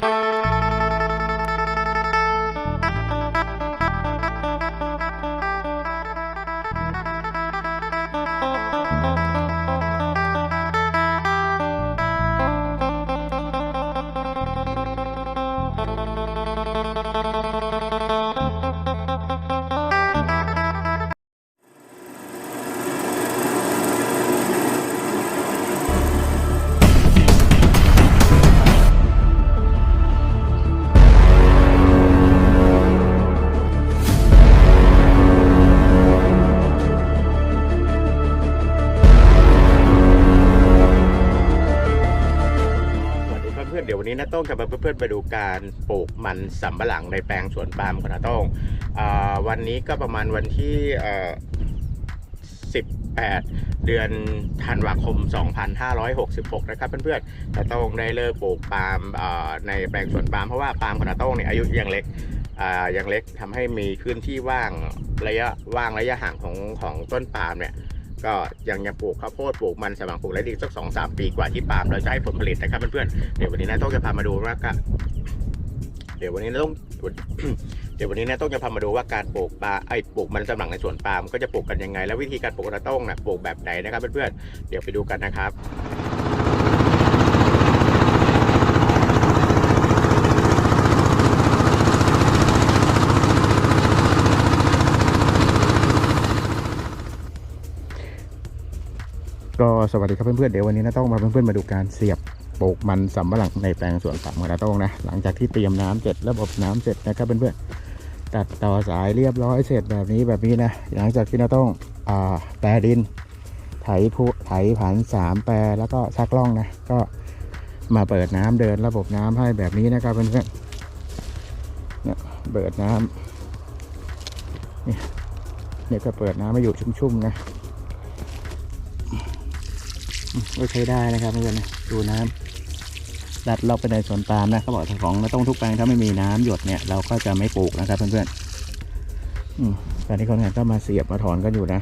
ส วันนี้นาโต้งจะมาเพื่อนๆไปดูการปลูกมันสำปะหลังในแปลงสวนปาล์มของนาโต้งวันนี้ก็ประมาณวันที่ 18 เดือนธันวาคม 2566 นะครับเพื่อนๆนาโต้งได้เลิกปลูกปาล์มในแปลงสวนปาล์มเพราะว่าปาล์มของนาโต้งเนี่ยอายุยังเล็กยังเล็กทำให้มีพื้นที่ว่างระยะว่างระยะห่างของของต้นปาล์มเนี่ย ก็ยังยังปลูกข้าวโพดปลูกมันสำปะหลังปลูกไรดีสักสองสามปีกว่าที่ปาล์มเราจะให้ผลผลิตนะครับเพื่อนๆเดี๋ยววันนี้นะต้องจะพามาดูว่าก็เดี๋ยววันนี้นะต้องเดี๋ยววันนี้นะต้องจะพามาดูว่าการปลูกปลาไอ้ปลูกมันสำปะหลังในสวนปาล์มก็จะปลูกกันยังไง แล้ววิธีการปลูกนะต้องนะปลูกแบบไหนนะครับเพื่อนๆเดี๋ยวไปดูกันนะครับ สวัสดีครับเพื่อนๆเดี๋ยววันนี้นะต้องมาเพื่อนๆมาดูการเสียบปลูกมันสำปะหลังในแปลงสวนปามของนาต้องนะ หลังจากที่เตรียมน้ำเสร็จระบบน้ำเสร็จนะครับเพื่อนๆตัดต่อสายเรียบร้อยเสร็จแบบนี้แบบนี้นะหลังจากที่นาต้องอ่าแปรดิน ไถพุไถผันสามแปรแล้วก็ชักล่องนะก็มาเปิดน้ำเดินระบบน้ำให้แบบนี้นะครับเพื่อนๆเนี่ยเปิดน้ำนี่ยเนี่ยก็เปิดน้ำมาอยู่ชุ่มๆนะ ก็ใช้ได้นะครับเพื่อนๆดูน้ำดัดเราไปในสวนปาล์มนะเขาบอกของเราต้องทุกแปลงถ้าไม่มีน้ำหยดเนี่ยเราก็จะไม่ปลูกนะครับเพื่อนๆตอนนี้คนงานก็มาเสียบมาถอนกันอยู่นะ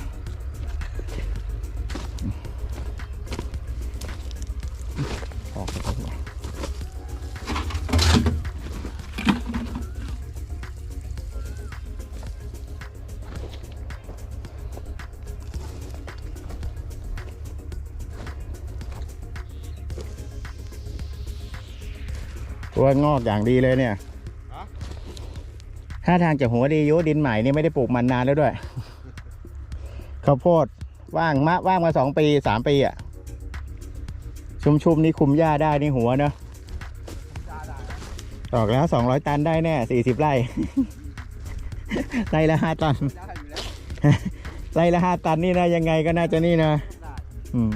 ตัวงอกอย่างดีเลยเนี่ยฮะถ้าทางจะหัวดีอยุดินใหม่นี่ไม่ได้ปลูกมันนานแล้วด้วย ข้าวโพดว่างมะว่างมาสองปีสามปีอะ ชุมๆนี่คุมหญ้าได้นี่หัวเนอะได้ได้ตอกแล้วสองร้อยตันได้แน่สี่สิบไร่ ไร่ละห้าตันได้อยู่แล้วไร่ละห้าตันนี่นะยังไงก็น่าจะนี่นะได้อืม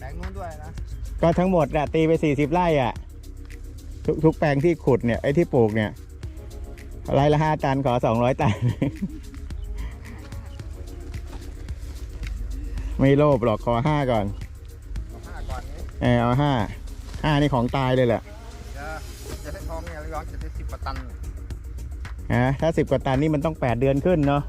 แบงค์นู้นด้วยนะ ก็ทั้งหมดอะตีไปสี่สิบไร่อะ ทุกทุกแปลงที่ขุดเนี่ยไอ้ที่ปลูกเนี่ยไร่ละห้าตันขอสองร้อยตัน ไม่โลภหรอกขอห้าก่อนเอาห้าก่อนนี้เออเอาห้าห้านี่ของตายเลยแหละจะจะได้ทองเนี่ยย้อนจะได้สิบกว่าตันนะถ้าสิบกว่าตันนี่มันต้องแปดเดือนขึ้นเนาะ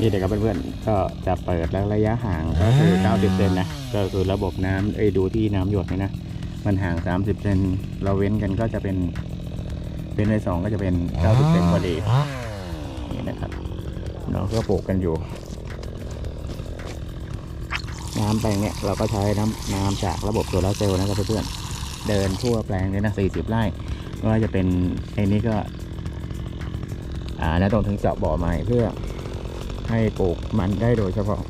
นี่เด็กครับเพื่อนๆก็จะเปิดแล้วระยะห่างก็คือ 90 เซนนะ ก็คือระบบน้ำเอ้ยดูที่น้ำหยดเนี่ยนะ มันห่าง 30 เซนเราเว้นกันก็จะเป็น เป็นในสองก็จะเป็น 90 เซนพอดี นี่นะครับเราก็ปลูกกันอยู่ น้ำไปเนี่ยเราก็ใช้น้ำน้ำจากระบบโซลาร์เซลล์นะครับเพื่อนเดินทั่วแปลงเลยนะ 40 ไร่ไม่ว่าจะเป็นไอ้นี้ก็ อ่านะตรงถึงเจาะบ่อใหม่เพื่อ ให้ปลูกมันได้โดยเฉพาะ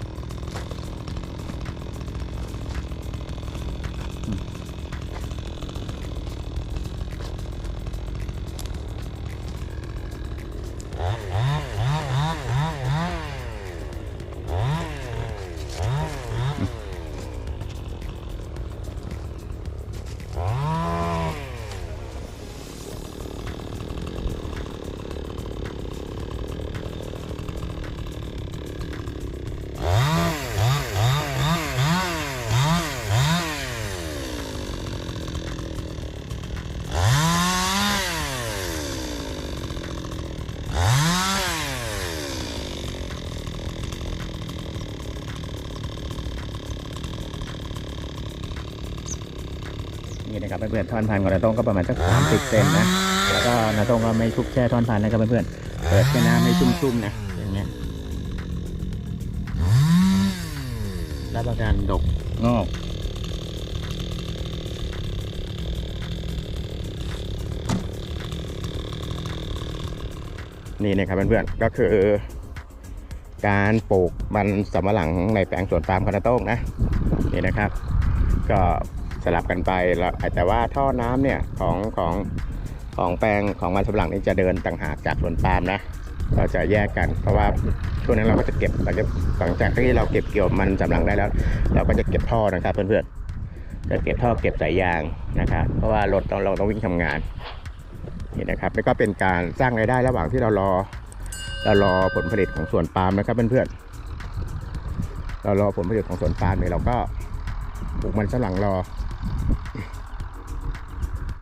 นี่นะครับเพื่อนๆท่อนพันของนาต้งก็ประมาณสักสามสิบเซนนะแล้วก็นาต้งก็ไม่ชุบแช่ท่อนพันนะครับเพื่อนๆเปิดแค่น้ำให้ชุ่มๆนะอย่างเงี้ยรับประกันดกงอกนี่นะครับเพื่อนๆก็คือ การปลูกมันสำปะหลังในแปลงสวนปาล์มคานาโต้งนะนี่นะครับ ก็ สลับกันไปแล้วแต่ว่าท่อน้ำเนี่ยของของของแปลงของมันสำหลังนี่จะเดินต่างหากจากสวนปาล์มนะเราจะแยกกัน เพราะว่าช่วงนั้นเราก็จะเก็บหลังจากหลังจากที่เราเก็บเกี่ยวมันสำหลังได้แล้ว เราก็จะเก็บท่อนะครับเพื่อนๆจะเก็บท่อเก็บสายยางนะครับ เพราะว่ารถเราเราต้องวิ่งทำงานนี่นะครับแล้วก็เป็นการสร้างรายได้ระหว่างที่เรารอ เรารอผลผลิตของสวนปาล์มนะครับเพื่อนๆเรารอผลผลิตของสวนปาล์มเนี่ยเราก็ปลูกมันสำหลังรอ